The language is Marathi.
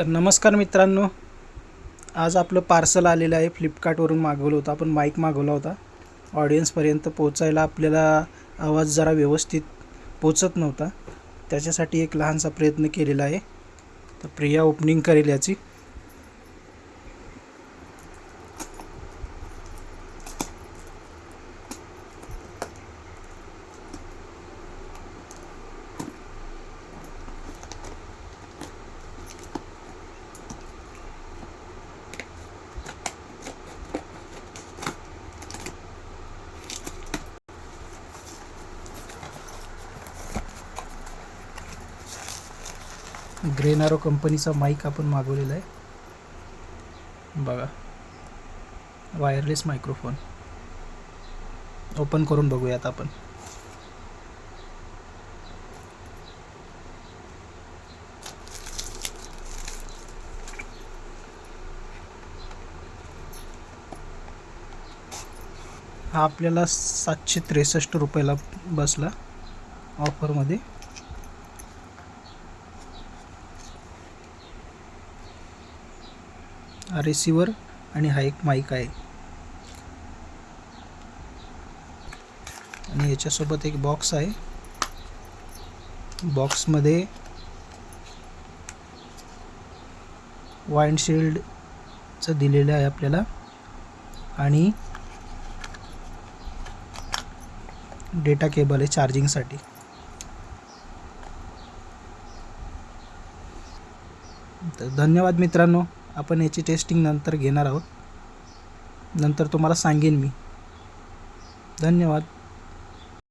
तर नमस्कार मित्रांनो. आज आपलं पार्सल आलेलं आहे फ्लिपकार्टवरून मागवलं होतं. आपण माईक मागवला होता. ऑडियन्सपर्यंत पोचायला आपल्याला आवाज जरा व्यवस्थित पोचत नव्हता. त्याच्यासाठी एक लहानसा प्रयत्न केलेला आहे. तर प्रिया ओपनिंग करेल याची. ग्रेनारो कंपनीचा माईक आपण मागवलेला आहे. बघा. वायरलेस मायक्रोफोन ओपन करून बघूयात आपण. हा आपल्याला सातशे त्रेसष्ट रुपयाला बसला ऑफरमध्ये रिसिवर आणि हा एक माईक आहे. आणि याच्यासोबत एक बॉक्स आहे. बॉक्समध्ये वाईंडशिल्डचं दिलेलं आहे आपल्याला. आणि डेटा केबल आहे चार्जिंगसाठी तर धन्यवाद मित्रांनो. आपण याची टेस्टिंग नंतर घेणार आहोत. नंतर तुम्हाला सांगेन मी. धन्यवाद.